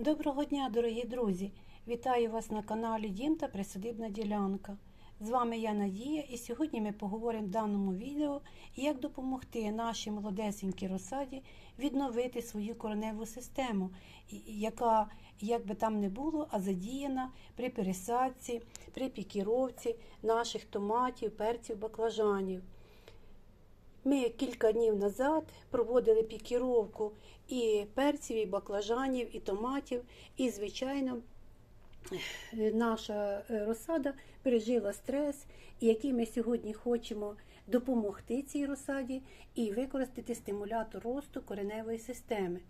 Доброго дня, дорогі друзі! Вітаю вас на каналі Дім та Присадибна ділянка. З вами я Надія, і сьогодні ми поговоримо в даному відео, як допомогти нашій молодесенькій розсаді відновити свою кореневу систему, яка, як би там не було, а задіяна при пересадці, при пікіровці наших томатів, перців, баклажанів. Ми кілька днів назад проводили пікіровку і перців, і баклажанів, і томатів, і, звичайно, наша е, розсада пережила стрес, який ми сьогодні хочемо допомогти цій розсаді і використати стимулятор росту кореневої системи.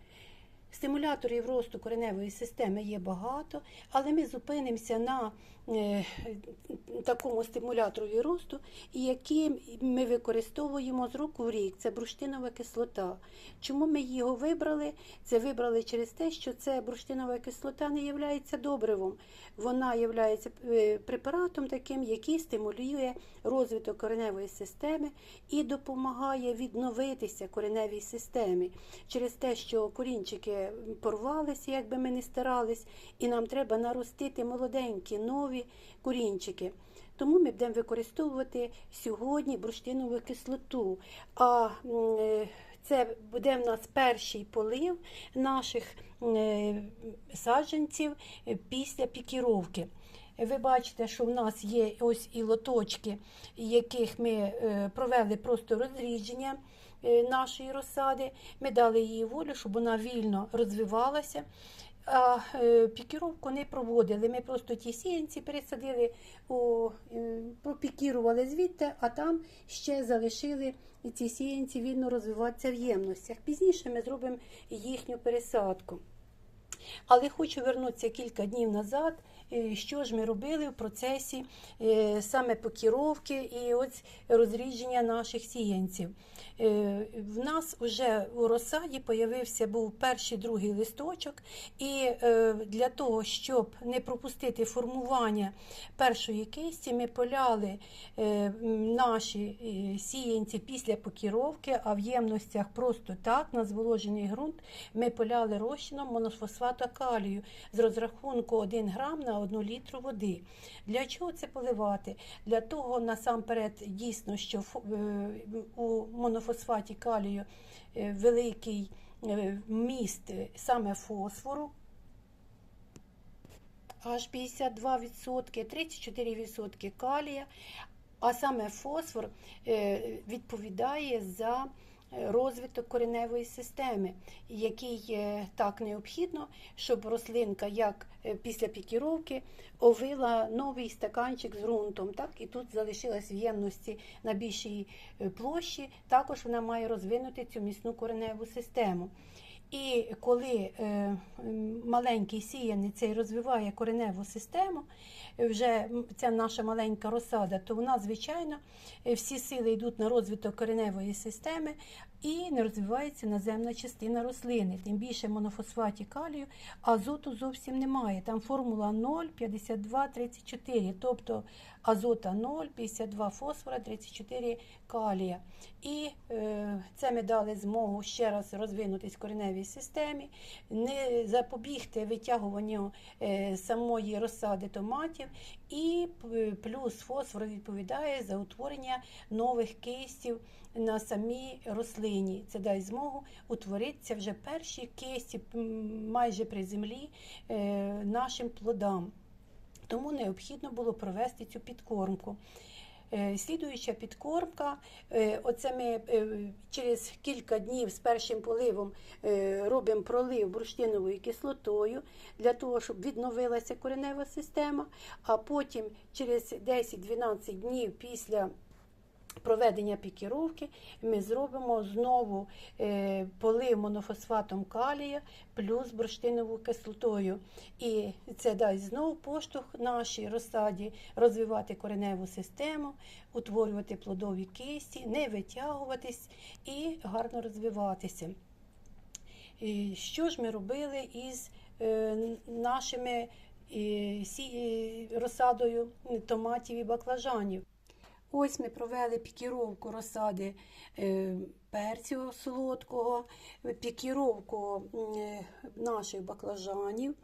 Стимуляторів росту кореневої системи є багато, але ми зупинимося на е, такому стимуляторові росту, який ми використовуємо з року в рік. Це бурштинова кислота. Чому ми його вибрали? Це вибрали через те, що це бурштинова кислота не є добривом. Вона є препаратом таким, який стимулює розвиток кореневої системи і допомагає відновитися кореневій системі через те, що корінчики порвалися, як би ми не старались, і нам треба наростити молоденькі нові корінчики. Тому ми будемо використовувати сьогодні бурштинову кислоту. А е, це буде в нас перший полив наших е, саджанців після пікіровки. Ви бачите, що в нас є ось і лоточки, яких ми е, провели просто розрідження нашої розсади. Ми дали їй волю, щоб вона вільно розвивалася. А е, пікіровку не проводили. Ми просто ті сіянці пересадили, е, пропікірували звідти, а там ще залишили ці сіянці вільно розвиватися в ємностях. Пізніше ми зробимо їхню пересадку. Але хочу вернутися кілька днів назад, е, що ж ми робили в процесі е, саме покіровки і ось розрідження наших сіянців. Е, В нас вже у розсаді появився був перший другий листочок, і для того, щоб не пропустити формування першої кисті, ми поляли наші сіянці після покіровки, а в ємностях просто так, на зволожений ґрунт, ми поляли розчином монофосфату калію з розрахунку 1 грам на 1 літру води. Для чого це поливати? Для того, насамперед, дійсно, що е, у монофосфаті калію е, великий е, вміст е, саме фосфору, аж 52%, 34% калія, а саме фосфор відповідає за розвиток кореневої системи, який так необхідно, щоб рослинка, як е, після пікіровки, овила новий стаканчик з ґрунтом. Так? І тут залишилась в ємності на більшій е, площі, також вона має розвинути цю міцну кореневу систему. І коли е, маленький сіяний цей розвиває кореневу систему, вже ця наша маленька розсада, то вона, звичайно, е, всі сили йдуть на розвиток кореневої системи і не розвивається наземна частина рослини. Тим більше монофосфаті калію, азоту зовсім немає. Там формула 0, 52, 34, тобто азота 0, 52 фосфора, 34 калія. І е, це ми дали змогу ще раз розвинутись в кореневій системі, не запобігти витягуванню е, самої розсади томатів, і плюс фосфор відповідає за утворення нових кистів на самій рослині. Це дасть змогу утворитися вже перші кисті майже при землі е, нашим плодам. Тому необхідно було провести цю підкормку. Е, Слідуюча підкормка, е, оце ми е, через кілька днів з першим поливом робимо пролив бурштиновою кислотою для того, щоб відновилася коренева система, а потім через 10-12 днів після проведення пікіровки ми зробимо знову е, полив монофосфатом калія плюс бурштиновою кислотою. І це дасть знову поштовх нашій розсаді розвивати кореневу систему, утворювати плодові кисті, не витягуватись і гарно розвиватися. І Що ж ми робили із е, нашими е, розсадою томатів і баклажанів? Ось ми провели пікіровку розсади е, перцю солодкого, пікіровку наших баклажанів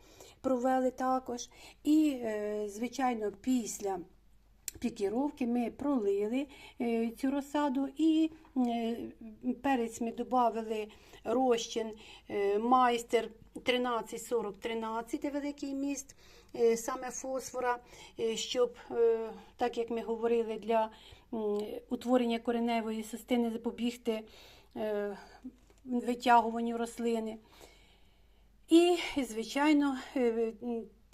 провели також. І, е, звичайно, після пікіровки ми пролили е, цю розсаду і е, перець ми додали розчин е, майстер 1340-13, великий міст саме фосфора, щоб, так як ми говорили, для утворення кореневої системи запобігти витягуванню рослини. І, звичайно,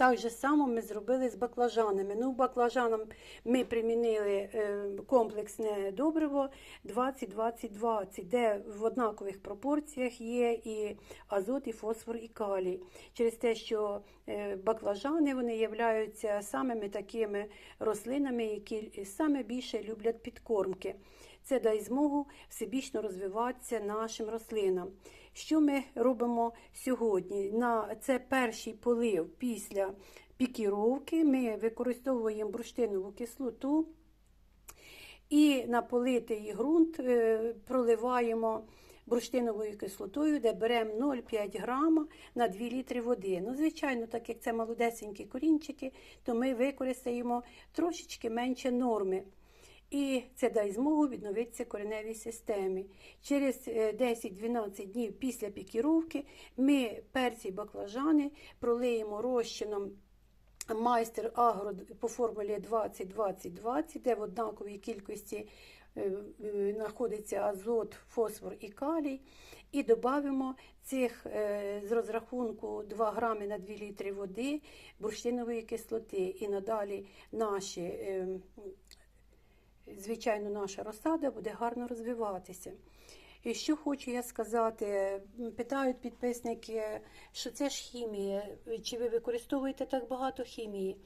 так же само ми зробили з баклажанами. Ну, баклажанам ми примінили е, комплексне добриво 20-20-20, де в однакових пропорціях є і азот, і фосфор, і калій. Через те, що е, баклажани вони являються самими такими рослинами, які саме більше люблять підкормки. Це дає змогу всебічно розвиватися нашим рослинам. Що ми робимо сьогодні? На це перший полив після пікіровки. Ми використовуємо бурштинову кислоту і на политий ґрунт е, проливаємо бурштиновою кислотою, де беремо 0,5 грама на 2 літри води. Ну, звичайно, так як це молодесенькі корінчики, то ми використаємо трошечки менше норми. І це дасть змогу відновитися кореневій системі. Через е, 10-12 днів після пікіровки ми перці і баклажани пролиємо розчином майстер агро по формулі 20-20-20, де в однаковій кількості е, е, знаходиться азот, фосфор і калій. І додамо цих е, з розрахунку 2 грами на 2 літри води бурштинової кислоти. І надалі наші е, звичайно, наша розсада буде гарно розвиватися. І що хочу я сказати, питають підписники, що це ж хімія, чи ви використовуєте так багато хімії?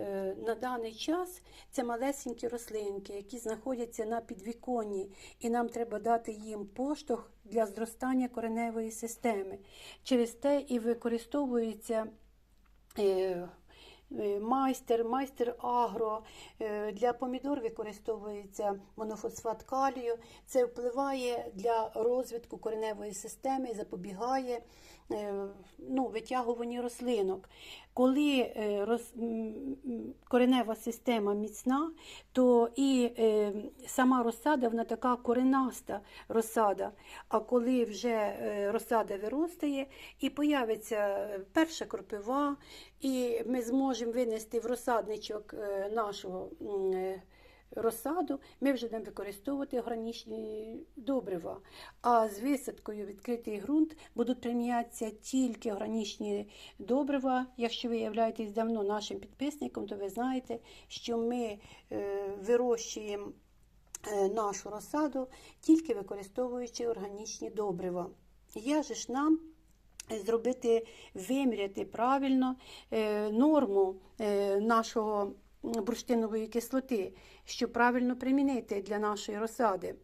Е, На даний час це малесенькі рослинки, які знаходяться на підвіконні, і нам треба дати їм поштовх для зростання кореневої системи. Через те і використовується е, майстер, майстер агро. Е, Для помідор використовується монофосфат калію. Це впливає для розвитку кореневої системи запобігає е, ну, витягуванню рослинок. Коли е, роз, коренева система міцна, то і е, сама розсада вона така коренаста розсада. А коли вже е, розсада виростає і появиться перша кропива, і ми зможемо винести в розсадничок е, нашого е, розсаду, ми вже будемо використовувати органічні добрива. А з висадкою відкритий ґрунт будуть примінятися тільки органічні добрива. Якщо ви являєтесь давно нашим підписником, то ви знаєте, що ми е, вирощуємо е, нашу розсаду тільки використовуючи органічні добрива. Як же ж нам зробити, виміряти правильно е, норму е, нашого бурштинової кислоти, щоб правильно примінити для нашої розсади.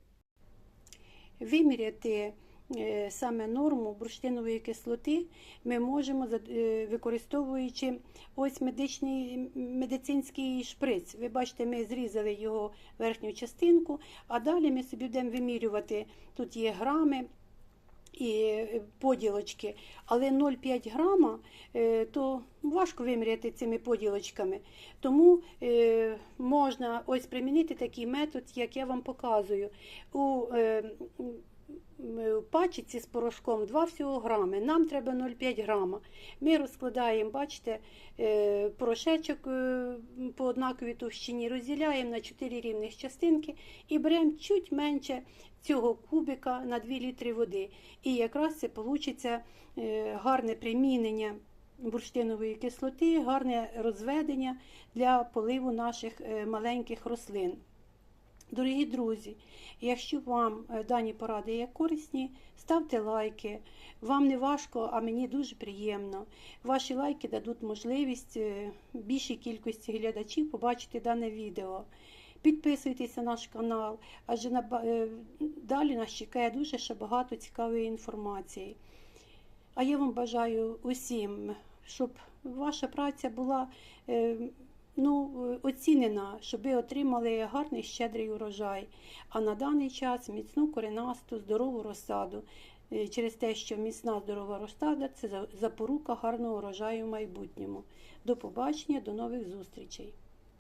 Виміряти е, саме норму бурштинової кислоти ми можемо, е, використовуючи ось медичний, медицинський шприц. Ви бачите, ми зрізали його верхню частинку, а далі ми собі будемо вимірювати. Тут є грами і е, поділочки, але 0,5 грама е, то важко виміряти цими поділочками. Тому е, можна ось примінити такий метод, як я вам показую. У пачці з порошком 2 всього грами. Нам треба 0,5 грама. Ми розкладаємо, бачите, е, порошечок е, по однаковій товщині, розділяємо на 4 рівних частинки і беремо чуть менше цього кубика на 2 літри води. І якраз це вийде гарне примінення бурштинової кислоти, гарне розведення для поливу наших е, маленьких рослин. Дорогі друзі, якщо вам е, дані поради є корисні, ставте лайки. Вам не важко, а мені дуже приємно. Ваші лайки дадуть можливість е, більшій кількості глядачів побачити дане відео. Підписуйтесь на наш канал, адже е, далі нас чекає дуже ще багато цікавої інформації. А я вам бажаю усім, щоб ваша праця була ну, е, оцінена, щоб ви отримали гарний щедрий урожай, а на даний час міцну коренасту, здорову розсаду. Е, Через те, що міцна здорова розсада це за- запорука гарного урожаю в майбутньому. До побачення, до нових зустрічей!